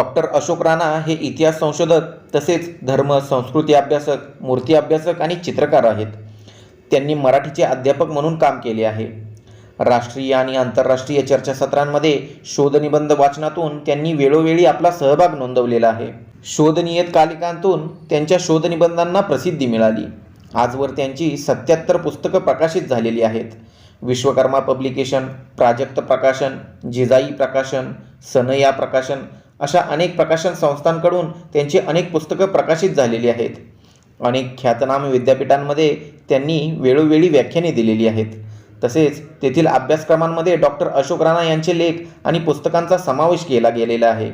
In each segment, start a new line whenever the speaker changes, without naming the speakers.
Doctor Ashok Rana हे इतिहास संशोधक तसेच धर्म संस्कृती अभ्यासक मूर्ती अभ्यासक आणि चित्रकार आहेत. त्यांनी मराठीचे अध्यापक म्हणून काम केले आहे. राष्ट्रीय आणि आंतरराष्ट्रीय चर्चासत्रांमध्ये शोधनिबंध वाचनातून त्यांनी वेळोवेळी आपला सहभाग नोंदवलेला आहे. शोधनियतकालिकांतून त्यांच्या शोधनिबंधांना प्रसिद्धी मिळाली. आजवर त्यांची सत्याहत्तर पुस्तकं प्रकाशित झालेली आहेत. विश्वकर्मा पब्लिकेशन प्राजक्त प्रकाशन जिजाई प्रकाशन सनया प्रकाशन अशा अनेक प्रकाशन संस्थांकडून त्यांची अनेक पुस्तकं प्रकाशित झालेली आहेत. अनेक ख्यातनाम विद्यापीठांमध्ये त्यांनी वेळोवेळी व्याख्याने दिलेली आहेत. तसेच तेथील अभ्यासक्रमांमध्ये डॉक्टर अशोक राणा यांचे लेख आणि पुस्तकांचा समावेश केला गेलेला आहे.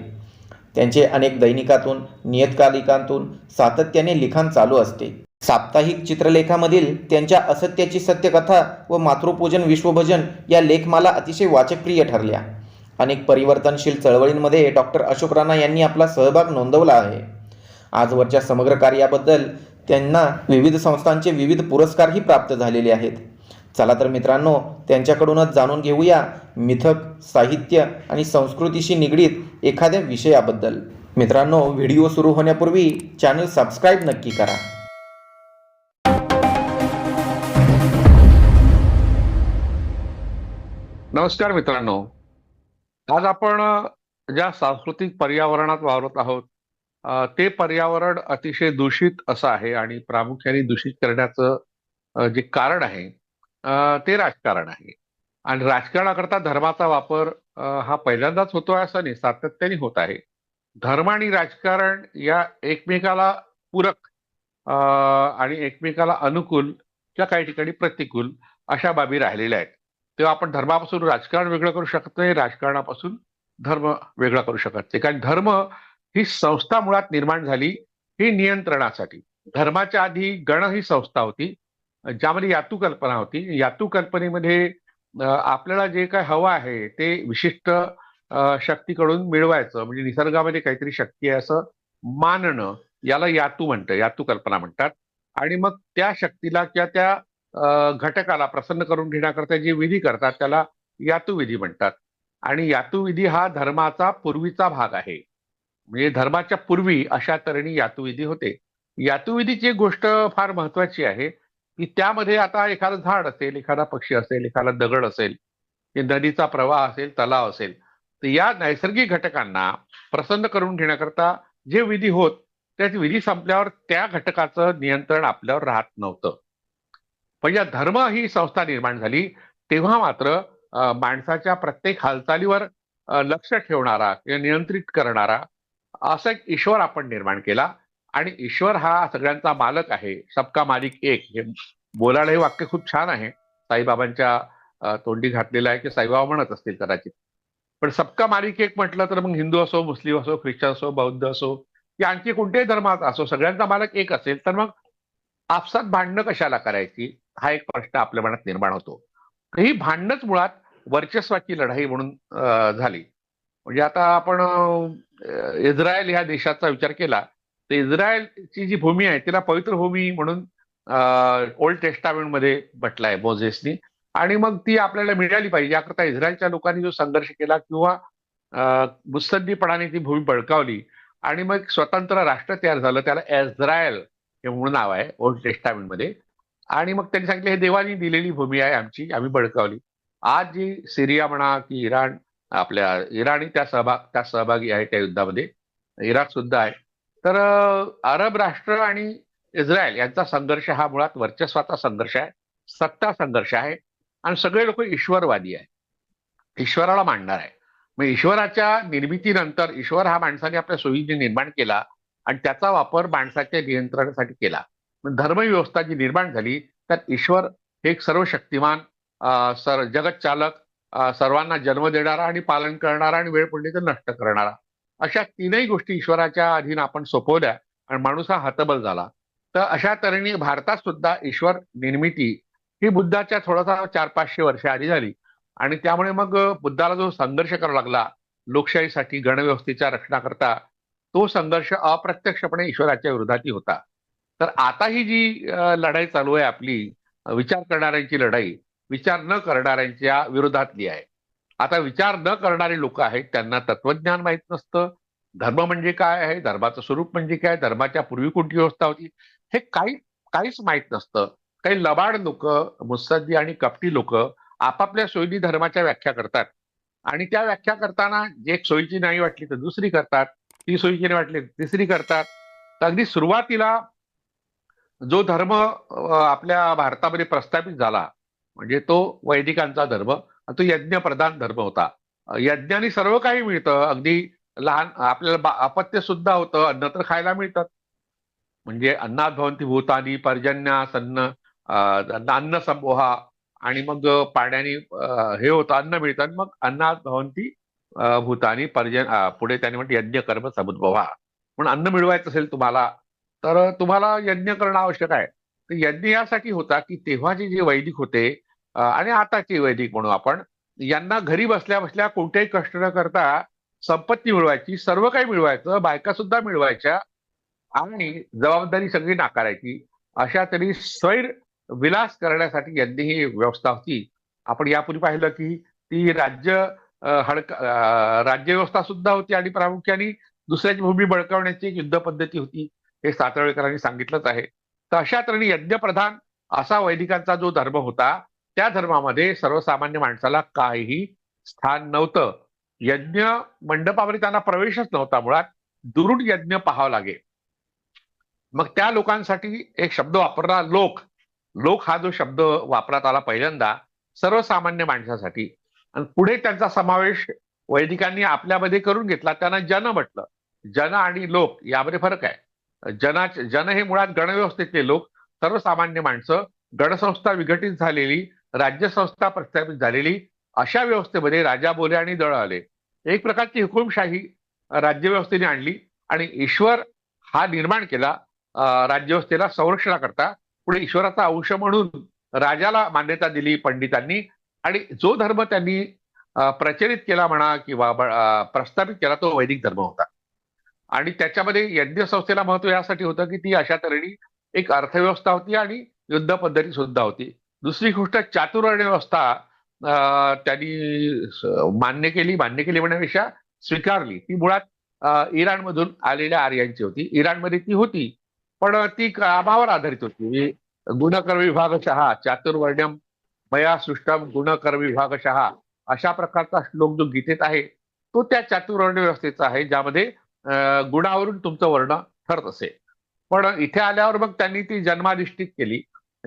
त्यांचे अनेक दैनिकातून नियतकालिकांतून सातत्याने लिखाण चालू असते. साप्ताहिक चित्रलेखामधील त्यांच्या असत्याची सत्यकथा व मातृपूजन विश्वभजन या लेखमाला अतिशय वाचकप्रिय ठरल्या. अनेक परिवर्तनशील चळवळींमध्ये डॉक्टर अशोक राणा यांनी आपला सहभाग नोंदवला आहे. आजवरच्या समग्र कार्याबद्दल त्यांना विविध संस्थांचे विविध पुरस्कारही प्राप्त झालेले आहेत. चला तर मित्रांनो त्यांच्याकडूनच जाणून घेऊया मिथक साहित्य आणि संस्कृतीशी निगडीत एखाद्या विषयाबद्दल. मित्रांनो व्हिडिओ सुरू होण्यापूर्वी चॅनल सबस्क्राईब नक्की करा.
नमस्कार मित्रांनो. आज आपण ज्या सांस्कृतिक पर्यावरणात वावरत आहोत ते पर्यावरण अतिशय दूषित असं आहे आणि प्रामुख्याने दूषित करण्याचं जे कारण आहे ते राजकारण आहे. आणि राजकारणाकरता धर्माचा वापर हा पहिल्यांदाच होतोय असं नाही सातत्याने होत आहे. धर्म आणि राजकारण या एकमेकाला पूरक आणि एकमेकाला अनुकूल किंवा काही ठिकाणी प्रतिकूल अशा बाबी राहिलेल्या आहेत. तेव्हा आपण धर्मापासून राजकारण वेगळं करू शकत नाही राजकारणापासून धर्म वेगळा करू शकत नाही. कारण धर्म ही संस्था मुळात निर्माण झाली ही नियंत्रणासाठी. धर्माच्या आधी गण ही संस्था होती ज्यामध्ये यातू कल्पना होती. यातू कल्पनेमध्ये आपल्याला जे काय हवं आहे ते विशिष्ट शक्तीकडून मिळवायचं. म्हणजे निसर्गामध्ये काहीतरी शक्ती आहे असं मानणं याला यातू म्हणतं यातू कल्पना म्हणतात. आणि मग त्या शक्तीला किंवा त्या घटकाला प्रसन्न करून घेण्याकरता जे विधी करतात त्याला यातुविधी म्हणतात. आणि यातुविधी हा धर्माचा पूर्वीचा भाग आहे. म्हणजे धर्माच्या पूर्वी अशा तऱ्हेने यातुविधी होते. यातुविधीची एक गोष्ट फार महत्वाची आहे की त्यामध्ये आता एखादं झाड असेल एखादा पक्षी असेल एखादा दगड असेल नदीचा प्रवाह असेल तलाव असेल तर या नैसर्गिक घटकांना प्रसन्न करून घेण्याकरता जे विधी होत त्या विधी संपल्यावर त्या घटकाचं नियंत्रण आपल्यावर राहत नव्हतं. पण या धर्म ही संस्था निर्माण झाली तेव्हा मात्र माणसाच्या प्रत्येक हालचालीवर लक्ष ठेवणारा किंवा नियंत्रित करणारा असा एक ईश्वर आपण निर्माण केला. आणि ईश्वर हा सगळ्यांचा मालक आहे. सबका मालिक एक. हे बोलायला हे वाक्य खूप छान आहे. साईबाबांच्या तोंडी घातलेलं आहे की साईबाबा म्हणत असतील कदाचित. पण सबका मालिक एक म्हटलं तर मग हिंदू असो मुस्लिम असो ख्रिश्चन असो बौद्ध असो की आणखी कोणत्याही धर्मात असो सगळ्यांचा मालक एक असेल तर मग आपसात भांडणं कशाला करायची? हा एक प्रश्न आपल्या मनात निर्माण होतो. ही भांडणच मुळात वर्चस्वाची लढाई म्हणून झाली. म्हणजे आता आपण इस्रायल ह्या देशाचा विचार केला तर इस्रायलची जी भूमी आहे तिला पवित्र भूमी म्हणून ओल्ड टेस्टामेंटमध्ये म्हटलंय मोझेसनी. आणि मग ती आपल्याला मिळाली पाहिजे. याकरता इस्रायलच्या लोकांनी जो संघर्ष केला किंवा अ, मुत्सद्दीपणाने ती भूमी बळकावली आणि मग स्वतंत्र राष्ट्र तयार झालं त्याला इस्रायल हे म्हणून नाव आहे ओल्ड टेस्टामेंटमध्ये आणि मग त्यांनी सांगितलं हे देवानी दिलेली भूमी आहे आमची आम्ही बळकावली. आज जी सिरिया म्हणा की इराण आपल्या इराणी त्या सहभाग त्या सहभागी आहे त्या युद्धामध्ये इराक सुद्धा आहे. तर अरब राष्ट्र आणि इस्रायल यांचा संघर्ष हा मुळात वर्चस्वाचा संघर्ष आहे सत्ता संघर्ष आहे आणि सगळे लोक ईश्वरवादी आहे ईश्वराला मांडणार आहे. मग ईश्वराच्या निर्मितीनंतर ईश्वर हा माणसाने आपल्या सोयीने निर्माण केला आणि त्याचा वापर माणसाच्या नियंत्रणासाठी केला. धर्मव्यवस्था जी निर्माण झाली त्यात ईश्वर हे एक सर्व शक्तिमान सर जगत चालक सर्वांना जन्म देणारा आणि पालन करणारा आणि वेळ पडली तर नष्ट करणारा. अशा तीनही गोष्टी ईश्वराच्या अधीन आपण सोपवल्या आणि माणूस हा हतबल झाला. तर अशा तऱ्हेने भारतात सुद्धा ईश्वर निर्मिती ही बुद्धाच्या थोडासा चार पाचशे वर्ष आधी झाली. आणि त्यामुळे मग बुद्धाला जो संघर्ष करावा लागला लोकशाहीसाठी गणव्यवस्थेच्या रक्षणाकरता तो संघर्ष अप्रत्यक्षपणे ईश्वराच्या विरोधातही होता. तर आता ही जी लढाई चालू आहे आपली विचार करणाऱ्यांची लढाई विचार न करणाऱ्यांच्या विरोधातली आहे. आता विचार न करणारे लोक आहेत त्यांना तत्वज्ञान माहीत नसतं. धर्म म्हणजे काय आहे? धर्माचं स्वरूप म्हणजे काय? धर्माच्या पूर्वी कोणती व्यवस्था होती? हे काही काहीच माहीत नसतं. काही लबाड लोक मुत्सद्दी आणि कपटी लोक आपापल्या सोयीनी धर्माच्या व्याख्या करतात. आणि त्या व्याख्या करताना जे एक सोयीची नाही वाटली तर दुसरी करतात. ती सोयीची नाही वाटली तिसरी करतात. तर अगदी सुरुवातीला जो धर्म आपल्या भारतामध्ये प्रस्थापित झाला म्हणजे तो वैदिकांचा धर्म तो यज्ञ प्रधान धर्म होता. यज्ञाने सर्व काही मिळतं. अगदी लहान आपल्याला अपत्य सुद्धा होतं. अन्न तर खायला मिळतात. म्हणजे अन्नात भवंती भूतानी पर्जन्या सन्न अन्न संबोहा आणि मग पाण्याने हे होतं अन्न मिळतं. मग अन्नात भवंती भूतानी पर्जन पुढे त्याने म्हणते यज्ञ कर्म समुद्भवा. पण अन्न मिळवायचं असेल तुम्हाला तर तुम्हाला यज्ञ करणं आवश्यक आहे. तर यज्ञ यासाठी होता की तेव्हाचे जे वैदिक होते आणि आताचे वैदिक म्हणू आपण यांना घरी बसल्या बसल्या कोणतेही कष्ट न करता संपत्ती मिळवायची सर्व काही मिळवायचं बायका सुद्धा मिळवायच्या आणि जबाबदारी सगळी नाकारायची. अशा तरी स्वैर विलास करण्यासाठी यज्ञ ही व्यवस्था होती. आपण यापूर्वी पाहिलं की ती राज्य हडक राज्यव्यवस्था सुद्धा होती आणि प्रामुख्याने दुसऱ्याची भूमी बळकावण्याची एक युद्ध पद्धती होती. हे सातळेकरांनी सांगितलंच आहे. तर अशा तऱ्हेने यज्ञप्रधान असा वैदिकांचा जो धर्म होता त्या धर्मामध्ये सर्वसामान्य माणसाला काहीही स्थान नव्हतं. यज्ञ मंडपामध्ये त्यांना प्रवेशच नव्हता मुळात. दुरुड यज्ञ पाहावं लागे मग त्या लोकांसाठी एक शब्द वापरला लोक. लोक हा जो शब्द वापरात आला पहिल्यांदा सर्वसामान्य माणसासाठी. आणि पुढे त्यांचा समावेश वैदिकांनी आपल्यामध्ये करून घेतला त्यांना जन म्हटलं. जन आणि लोक यामध्ये फरक आहे. जना जन हे मुळात गणव्यवस्थेतले लोक सर्वसामान्य माणसं गणसंस्था विघटित झालेली राज्यसंस्था प्रस्थापित झालेली अशा व्यवस्थेमध्ये राजा बोले आणि दळ आले. एक प्रकारची हुकुमशाही राज्यव्यवस्थेने आणली आणि ईश्वर हा निर्माण केला राज्यव्यवस्थेला संरक्षणाकरता पुढे ईश्वराचा अंश म्हणून राजाला मान्यता दिली पंडितांनी आणि जो धर्म त्यांनी प्रचलित केला म्हणा किंवा प्रस्थापित केला तो वैदिक धर्म होता. आणि त्याच्यामध्ये यज्ञ संस्थेला महत्त्व यासाठी होतं की ती अशा तऱ्हेने एक अर्थव्यवस्था होती आणि युद्ध पद्धती सुद्धा होती. दुसरी गोष्ट चातुर्वर्ण व्यवस्था त्यांनी मान्य केली. मान्य केली म्हणण्यापेक्षा स्वीकारली. ती मुळात इराणमधून आलेल्या आर्यांची होती. इराणमध्ये ती होती पण ती कामावर आधारित होती. गुणकर विभागशहा चातुर्वर्ण्यम मया सृष्टम गुणकर विभागशहा अशा प्रकारचा श्लोक जो गीतेत आहे तो त्या चातुर्वर्ण व्यवस्थेचा आहे ज्यामध्ये गुणावरून तुमचं वर्ण ठरत असे. पण इथे आल्यावर मग त्यांनी ती जन्माधिष्ठित केली.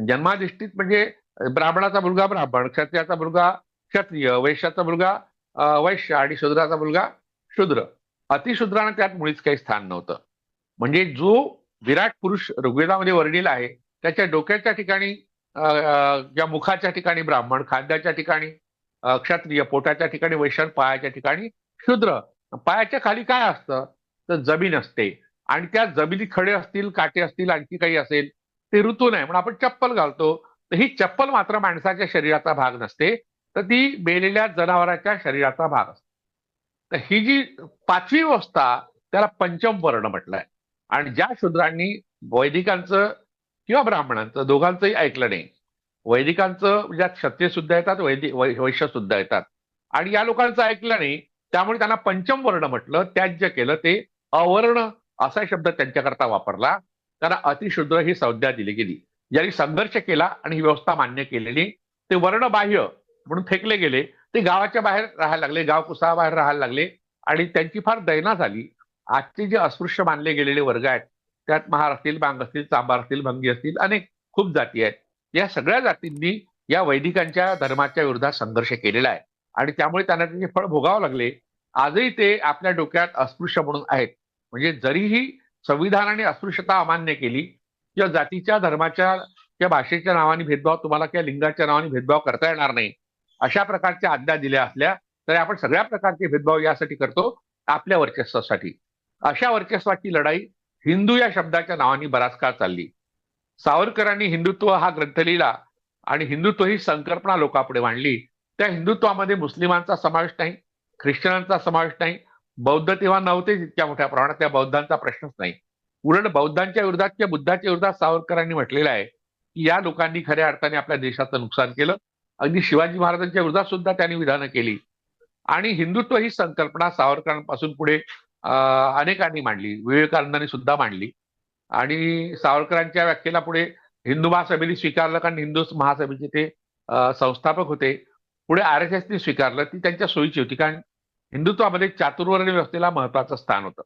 जन्माधिष्ठित म्हणजे ब्राह्मणाचा मुलगा ब्राह्मण क्षत्रियाचा मुलगा क्षत्रिय वैश्याचा मुलगा वैश्य आणि शूद्राचा मुलगा शूद्र. अतिशूद्रानं त्यात मुळीच काही स्थान नव्हतं. म्हणजे जो विराट पुरुष ऋग्वेदामध्ये वर्णिला आहे त्याच्या डोक्याच्या ठिकाणी किंवा मुखाच्या ठिकाणी ब्राह्मण खाद्याच्या ठिकाणी क्षत्रिय पोटाच्या ठिकाणी वैश्य पायाच्या ठिकाणी शूद्र. पायाच्या खाली काय असतं? तर जमीन असते. आणि त्या जमिनी खडे असतील काटे असतील आणखी काही असेल ते ऋतू नाही. म्हणून आपण चप्पल घालतो. तर ही चप्पल मात्र माणसाच्या शरीराचा भाग नसते. तर ती मेलेल्या जनावराच्या शरीराचा भाग असते. तर ही जी पाचवी अवस्था त्याला पंचम वर्ण म्हटलंय. आणि ज्या शूद्रांनी वैदिकांचं किंवा ब्राह्मणांचं दोघांचंही ऐकलं नाही वैदिकांचं ज्यात क्षत्रिय सुद्धा येतात वैदिक वैश्य सुद्धा येतात. आणि या लोकांचं ऐकलं नाही त्यामुळे त्यांना पंचम वर्ण म्हटलं त्याज्य केलं ते अवर्ण असा शब्द त्यांच्याकरता वापरला. त्यांना अतिशुद्र ही संज्ञा दिली गेली. ज्यांनी संघर्ष केला आणि ही व्यवस्था मान्य केलेली. ते वर्णबाह्य म्हणून फेकले गेले. ते गावाच्या बाहेर राहायला लागले. गाव कुसाबाहेर राहायला लागले. आणि त्यांची फार दैना झाली. आजचे जे अस्पृश्य मानले गेलेले वर्ग आहेत त्यात महार असतील बांग असतील चांबार असतील भंगी असतील अनेक खूप जाती आहेत. या सगळ्या जातींनी या वैदिकांच्या धर्माच्या विरोधात संघर्ष केलेला आहे. आणि त्यामुळे त्यांना त्याचे फळ भोगावं लागले. आजही ते आपल्या डोक्यात अस्पृश्य म्हणून आहेत. म्हणजे जरीही संविधानाने अस्पृश्यता अमान्य केली किंवा जातीच्या धर्माच्या किंवा भाषेच्या नावाने भेदभाव तुम्हाला किंवा लिंगाच्या नावाने भेदभाव करता येणार नाही अशा प्रकारच्या आज्ञा दिल्या असल्या तरी आपण सगळ्या प्रकारचे भेदभाव यासाठी करतो आपल्या वर्चस्वासाठी. अशा वर्चस्वाची लढाई हिंदू या शब्दाच्या नावाने बराच काळ चालली. सावरकरांनी हिंदुत्व हा ग्रंथ लिहिला आणि हिंदुत्व ही संकल्पना लोकांपुढे मांडली. त्या हिंदुत्वामध्ये मुस्लिमांचा समावेश नाही ख्रिश्चनांचा समावेश नाही. बौद्ध तेव्हा नव्हते इतक्या मोठ्या प्रमाणात. त्या बौद्धांचा प्रश्नच नाही. उलट बौद्धांच्या विरोधात किंवा बुद्धाच्या विरोधात सावरकरांनी म्हटलेलं आहे की या लोकांनी खऱ्या अर्थाने आपल्या देशाचं नुकसान केलं. अगदी शिवाजी महाराजांच्या विरोधात सुद्धा त्यांनी विधानं केली. आणि हिंदुत्व ही संकल्पना सावरकरांपासून पुढे अनेकांनी मांडली. विवेकानंदांनी सुद्धा मांडली. आणि सावरकरांच्या व्याख्येला पुढे हिंदू महासभेने स्वीकारलं कारण हिंदू महासभेचे ते संस्थापक होते. पुढे आर एस एसने स्वीकारलं. ती त्यांच्या सोयीची होती. कारण हिंदुत्वामध्ये चातुर्वर्णी व्यवस्थेला महत्वाचं स्थान होतं.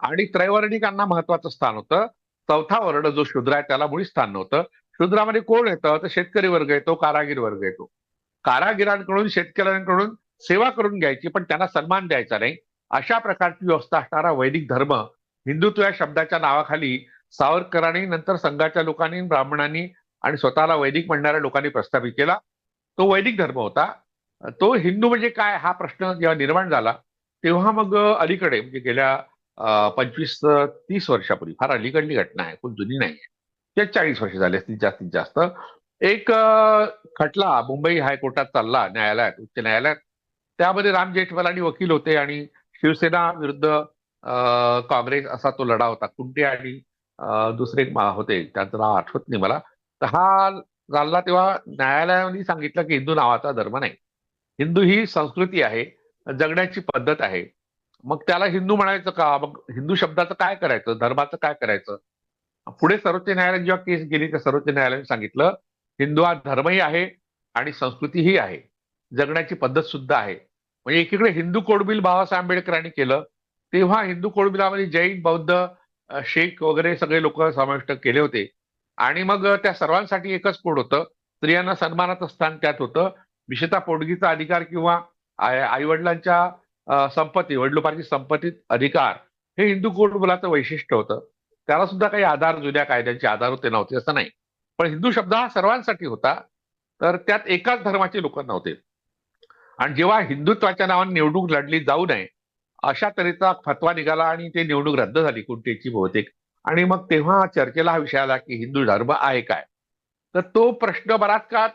आणि त्रैवर्णिकांना महत्वाचं स्थान होतं. चौथा वर्ण जो शूद्र आहे त्याला मुळी स्थान नव्हतं. शूद्रामध्ये कोण येतं? तर शेतकरी वर्ग येतो कारागीर वर्ग येतो. कारागिरांकडून शेतकऱ्यांकडून सेवा करून घ्यायची पण त्यांना सन्मान द्यायचा नाही. अशा प्रकारची व्यवस्था असणारा वैदिक धर्म हिंदुत्व या शब्दाच्या नावाखाली सावरकरांनी नंतर संघाच्या लोकांनी ब्राह्मणांनी आणि स्वतःला वैदिक म्हणणाऱ्या लोकांनी प्रस्थापित केला. तो वैदिक धर्म होता. तो हिंदू म्हणजे काय हा प्रश्न जेव्हा निर्माण झाला तेव्हा मग अलीकडे म्हणजे गेल्या पंचवीस तीस वर्षापूर्वी फार अलीकडली घटना आहे खूप जुनी नाही आहे. चाळीस वर्ष झाले असतील जास्तीत जास्त. एक खटला मुंबई हायकोर्टात चालला न्यायालयात उच्च न्यायालयात. त्यामध्ये राम जेठमलानी वकील होते आणि शिवसेना विरुद्ध काँग्रेस असा तो लढा होता. कुंटे आणि दुसरे होते त्यांचं नाव आठवत नाही मला. तर हा चालला तेव्हा न्यायालयाने सांगितलं की हिंदू नावाचा धर्म नाही. हिंदू ही संस्कृती आहे जगण्याची पद्धत आहे. मग त्याला हिंदू म्हणायचं का? मग हिंदू शब्दाचं काय करायचं? धर्माचं काय करायचं? पुढे सर्वोच्च न्यायालयात जेव्हा केस गेली तर सर्वोच्च न्यायालयाने सांगितलं हिंदू हा धर्मही आहे आणि संस्कृतीही आहे. जगण्याची पद्धत सुद्धा आहे. म्हणजे एकीकडे हिंदू कोडबिल बाबासाहेब आंबेडकरांनी केलं तेव्हा हिंदू कोडबिलामध्ये जैन बौद्ध शेख वगैरे सगळे लोक समाविष्ट केले होते. आणि मग त्या सर्वांसाठी एकच कोड होतं स्त्रियांना सन्मानाचं स्थान त्यात होतं. विशेषतः पोटगीचा अधिकार किंवा आई वडिलांच्या संपत्ती वडिलोपार्जित संपत्तीत अधिकार हे हिंदू कोड वैशिष्ट्य होतं. त्याला सुद्धा काही आधार जुन्या कायद्यांचे आधार होते नव्हते असं नाही. पण हिंदू शब्द हा सर्वांसाठी होता. तर त्यात एकाच धर्माचे लोक नव्हते. आणि जेव्हा हिंदुत्वाच्या नावाने निवडणूक लढली जाऊ नये अशा तऱ्हेचा फतवा निघाला आणि ते निवडणूक रद्द झाली कुंटेची बहुतेक. आणि मग तेव्हा चर्चेला हा विषय आला की हिंदू धर्म आहे काय? तर तो प्रश्न बराच काळ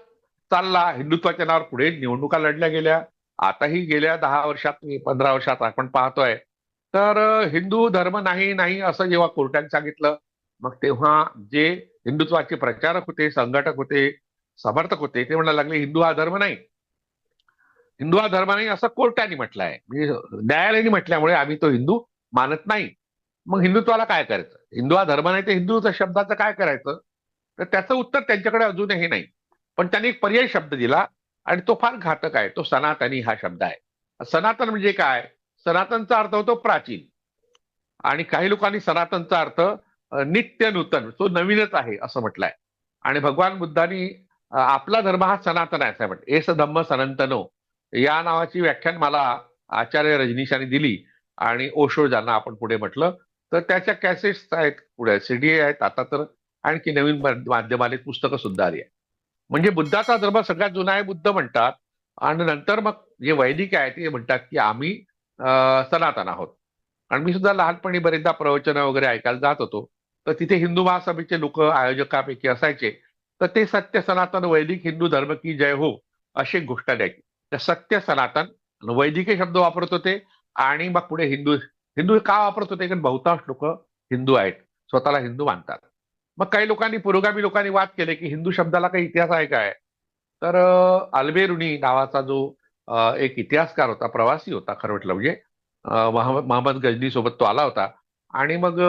चालला हिंदुत्वाच्या नावावर पुढे निवडणुका लढल्या गेल्या. आताही गेल्या दहा वर्षात पंधरा वर्षात आपण पाहतोय. तर हिंदू धर्म नाही नाही असं जेव्हा कोर्टाने सांगितलं मग तेव्हा जे हिंदुत्वाचे प्रचारक होते संघटक होते समर्थक होते ते म्हणायला लागले हिंदू हा धर्म नाही. हिंदू हा धर्म नाही असं कोर्टाने म्हटलं आहे म्हणजे न्यायालयाने म्हटल्यामुळे आम्ही तो हिंदू मानत नाही. मग हिंदुत्वाला काय करायचं? हिंदू हा धर्म नाही तर हिंदूच्या शब्दाचं काय करायचं? तर त्याचं उत्तर त्यांच्याकडे अजूनही नाही. पण त्यांनी एक पर्याय शब्द दिला आणि तो फार घातक आहे. तो सनातनी हा शब्द आहे. सनातन म्हणजे काय? सनातनचा अर्थ होतो प्राचीन. आणि काही लोकांनी सनातनचा अर्थ नित्य नूतन तो नवीनच आहे असं म्हटलंय. आणि भगवान बुद्धांनी आपला धर्म हा सनातन आहे असं म्हटलं. एस धम्म सनातनो या नावाची व्याख्यान मला आचार्य रजनीशांनी दिली आणि ओशो ज्यांना आपण पुढे म्हटलं तर त्याच्या कॅसेट्स आहेत पुढे सीडी आहेत आता तर आणखी नवीन मा- माध्यमाने पुस्तकं सुद्धा आली आहे म्हणजे बुद्धाचा धर्म सगळ्यात जुना आहे बुद्ध म्हणतात. आणि नंतर मग जे वैदिक आहे ते म्हणतात की आम्ही सनातन आहोत. आणि मी सुद्धा लहानपणी बरेचदा प्रवचन वगैरे ऐकायला जात होतो. तर तिथे हिंदू महासभेचे लोक आयोजकापैकी असायचे. तर ते सत्य सनातन वैदिक हिंदू धर्म की जय हो अशी गोष्ट द्यायची. तर सत्य सनातन वैदिक शब्द वापरत होते. आणि मग पुढे हिंदू हिंदू का वापरत होते? कारण बहुतांश लोक हिंदू आहेत. स्वतःला हिंदू मानतात. मग काही लोकांनी पुरोगामी लोकांनी वाद केले की हिंदू शब्दाला काही इतिहास आहे काय? तर अं, नावाचा जो एक इतिहासकार होता प्रवासी होता खरं म्हटलं म्हणजे अं, महम्मद गजनी सोबत तो आला होता. आणि मग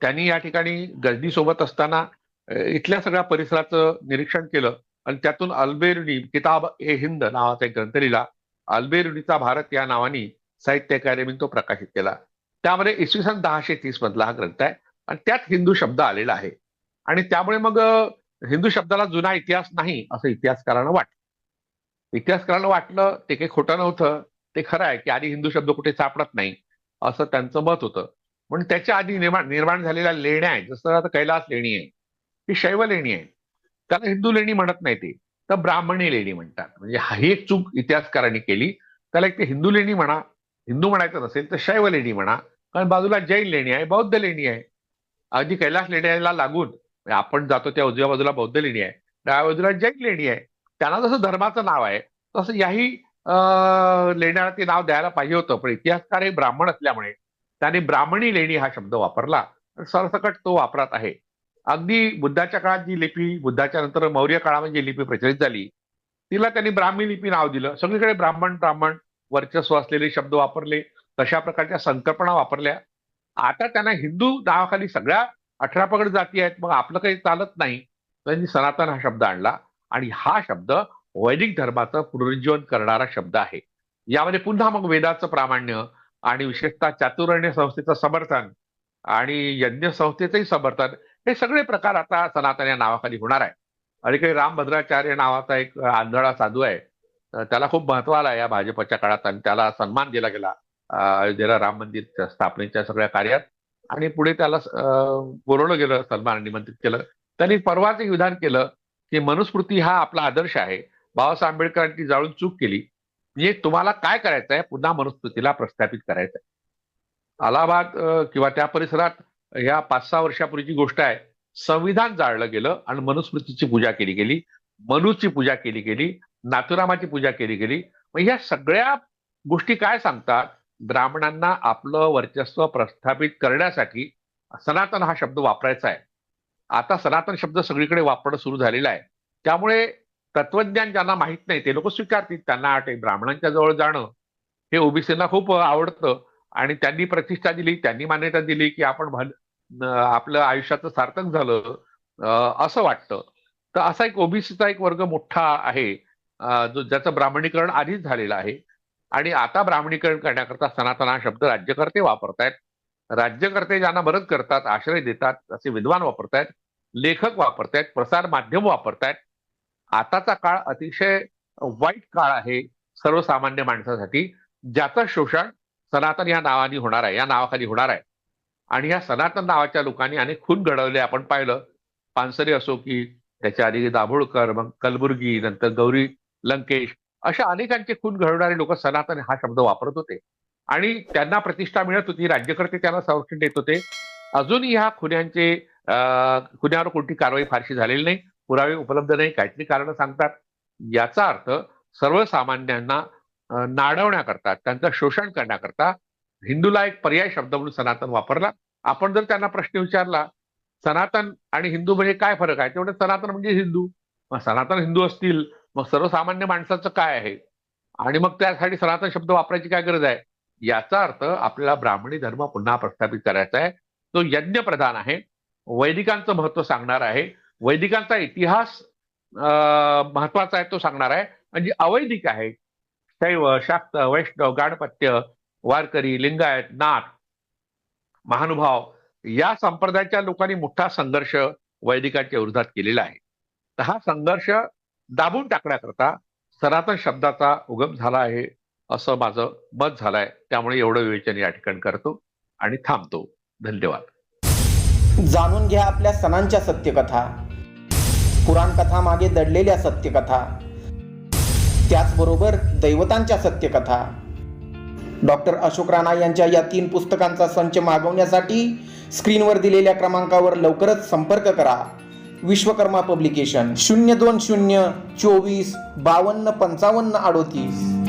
त्यांनी या ठिकाणी गजनी सोबत असताना इथल्या सगळ्या परिसराचं निरीक्षण केलं आणि त्यातून अल्बेरुनी किताब ए हिंद नावाचा एक ग्रंथ लिहिला. अल्बेरुनीचा भारत या नावाने साहित्य अकादमीने तो प्रकाशित केला. त्यामध्ये इसवी सन दहाशे तीस मधला हा ग्रंथ आहे. आणि त्यात हिंदू शब्द आलेला आहे. आणि त्यामुळे मग हिंदू शब्दाला जुना इतिहास नाही असं इतिहासकारांना वाटलं. इतिहासकारांना वाटलं ते काही खोटं नव्हतं. ते खरं आहे की आधी हिंदू शब्द कुठे सापडत नाही असं त्यांचं मत होतं. पण त्याच्या आधी निर्माण निर्माण झालेल्या लेण्या आहेत. जसं आता कैलास लेणी आहे ही शैव लेणी आहे. त्याला हिंदू लेणी म्हणत नाही ते. तर ब्राह्मणी लेणी म्हणतात. म्हणजे ही एक चूक इतिहासकारांनी केली. त्याला एक ते हिंदू लेणी म्हणा हिंदू म्हणायचं नसेल तर शैव लेणी म्हणा. कारण बाजूला जैन लेणी आहे बौद्ध लेणी आहे. अगदी कैलास लेण्याला लागून म्हणजे आपण जातो त्या उजव्या बाजूला बौद्ध लेणी आहे. डाव्या बाजूला जैन लेणी आहे. त्यांना जसं धर्माचं नाव आहे तसं याही लेण्याला ते नाव द्यायला पाहिजे होतं. पण इतिहासकार हे ब्राह्मण असल्यामुळे त्याने ब्राह्मणी लेणी हा शब्द वापरला. सरसकट तो वापरात आहे. अगदी बुद्धाच्या काळात जी लिपी बुद्धाच्या नंतर मौर्य काळामध्ये म्हणजे जी लिपी प्रचलित झाली तिला त्यांनी ब्राह्मी लिपी नाव दिलं. सगळीकडे ब्राह्मण ब्राह्मण वर्चस्व असलेले शब्द वापरले. तशा प्रकारच्या संकल्पना वापरल्या. आता त्यांना हिंदू नावाखाली सगळ्या अठरा पगड जाती आहेत. मग आपलं काही चालत नाही. त्यांनी सनातन हा शब्द आणला. आणि हा शब्द वैदिक धर्माचं पुनरुज्जीवन करणारा शब्द आहे. यामध्ये पुन्हा मग वेदाचं प्रामाण्य आणि विशेषतः चातुर्ण्य संस्थेचं समर्थन आणि यज्ञ संस्थेचंही समर्थन हे सगळे प्रकार आता सनातन या नावाखाली होणार आहे अलीकडे काही रामभद्राचार्य नावाचा एक आंधळा साधू आहे. त्याला खूप महत्त्व आला या भाजपच्या काळात आणि त्याला सन्मान दिला गेला. अयोध्येला राम मंदिर स्थापनेच्या सगळ्या कार्यात आणि पुढे त्याला बोलवलं गेलं सन्मान निमंत्रित केलं. त्यांनी परवाच एक विधान केलं की मनुस्मृती हा आपला आदर्श आहे. बाबासाहेब आंबेडकरांनी जाळून चूक केली. म्हणजे तुम्हाला काय करायचं आहे पुन्हा मनुस्मृतीला प्रस्थापित करायचं आहे अलाहाबाद किंवा त्या परिसरात ह्या पाच सहा वर्षापूर्वीची गोष्ट आहे संविधान जाळलं गेलं आणि मनुस्मृतीची पूजा केली गेली. मनुची पूजा केली गेली. नाथुरामाची पूजा केली गेली. मग ह्या सगळ्या गोष्टी काय सांगतात? ब्राह्मणांना आपलं वर्चस्व प्रस्थापित करण्यासाठी सनातन हा शब्द वापरायचा आहे. आता सनातन शब्द सगळीकडे वापरणं सुरू झालेलं आहे. त्यामुळे तत्वज्ञान ज्यांना माहीत नाही ते लोक स्वीकारतील. त्यांना आठ ब्राह्मणांच्या जवळ जाणं हे ओबीसीला खूप आवडतं आणि त्यांनी प्रतिष्ठा दिली त्यांनी मान्यता दिली की आपण आपलं आयुष्याचं सार्थक झालं असं वाटतं. तर असा एक ओबीसीचा एक वर्ग मोठा आहे. जो ज्याचं ब्राह्मणीकरण आधीच झालेलं आहे. आणि आता ब्राह्मणीकरण करण्याकरता सनातन हा शब्द राज्यकर्ते वापरतायत. राज्यकर्ते ज्यांना मदत करतात आश्रय देतात असे विद्वान वापरतायत लेखक वापरतायत प्रसार माध्यम वापरतायत. आताचा काळ अतिशय वाईट काळ आहे सर्वसामान्य माणसासाठी ज्याचं शोषण सनातन या नावाने होणार आहे या नावाखाली होणार आहे. आणि या सनातन नावाच्या लोकांनी अनेक खून घडवले आपण पाहिलं. पानसरे असो की त्याच्या आधी दाभोळकर मग कलबुर्गी नंतर गौरी लंकेश अशा अनेकांचे खून घडवणारे लोक सनातन हा शब्द वापरत होते. आणि त्यांना प्रतिष्ठा मिळत होती राज्यकर्ते त्यांना संरक्षण देत होते. अजूनही ह्या खुन्यांचे अं, खुन्यावर कोणती कारवाई फारशी झालेली नाही पुरावे उपलब्ध नाही काहीतरी कारण सांगतात. याचा अर्थ सर्वसामान्यांना नाडवण्याकरता त्यांचं शोषण करण्याकरता हिंदूला एक पर्याय शब्द म्हणून सनातन वापरला. आपण जर त्यांना प्रश्न विचारला सनातन आणि हिंदू म्हणजे काय फरक आहे? तेवढं सनातन म्हणजे हिंदू. मग सनातन हिंदू असतील मग सर्वसामान्य माणसाचं काय आहे? आणि मग त्यासाठी सनातन शब्द वापरायची काय गरज आहे? याचा अर्थ आपल्याला ब्राह्मणी धर्म पुन्हा प्रस्थापित करायचा आहे. तो यज्ञ प्रधान आहे. वैदिकांचं महत्त्व सांगणार आहे. वैदिकांचा इतिहास महत्त्वाचा आहे तो सांगणार आहे. म्हणजे अवैदिक आहे. शैव शाक्त वैष्णव गाणपत्य वारकरी लिंगायत नाथ महानुभाव या संप्रदायाच्या लोकांनी मोठा संघर्ष वैदिकांच्या विरोधात केलेला आहे. तर हा संघर्ष दाबून टाकण्याकरता सनातन शब्दाचा उगम झाला आहे असं माझं मत झालंय. त्यामुळे एवढं विवेचन या ठिकाणी करतो आणि थांबतो. धन्यवाद.
जाणून घ्या आपल्या सणांच्या सत्यकथा. पुराण कथा मागे दडलेल्या सत्यकथा. त्याचबरोबर दैवतांच्या सत्यकथा. डॉक्टर अशोक राणा यांच्या या तीन पुस्तकांचा संच मागवण्यासाठी स्क्रीनवर दिलेल्या क्रमांकावर लवकरच संपर्क करा. विश्वकर्मा पब्लिकेशन शून्य दोन शून्य चोवीस बावन्न पंचावन्न अडोतीस.